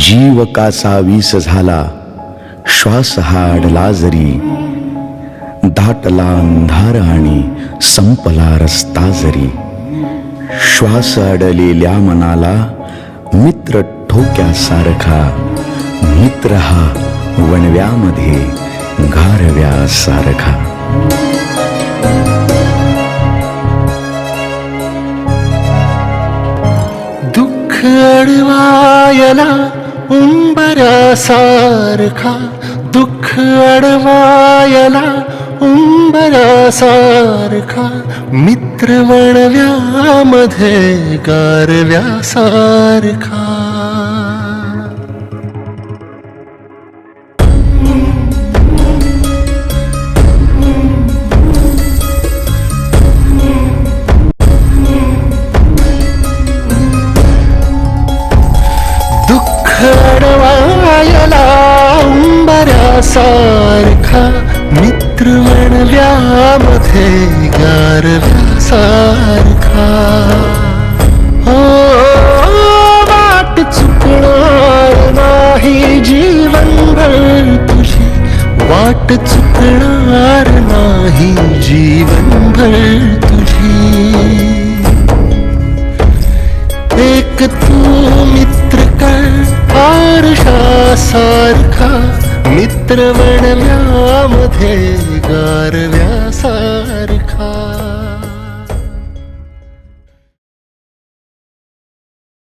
जीव कासा वीस झाला श्वास हाडला जरी दाटला अंधार आणि संपला रस्ता जरी. श्वास अडलेल्या मनाला मित्र ठोक्यासारखा मित्र हा वणव्यामध्ये गारव्यासारखा दुःख अडवायला उंबरासारखा दुःख अडवायला उंबरासारखा मित्र वणव्यामध्ये गारव्यासारखा. दुःख अडवायला उंबऱ्यासारखा मित्र म्हणल्यामध्ये गारव्यासारखा. हो वाट चुकणार नाही जीवनभर तुझी. वाट चुकणार नाही जीवनभर तुझी. एक तू मित्र कर आरशासारखा मित्र बनल्यामध्ये गारव्यासारखा.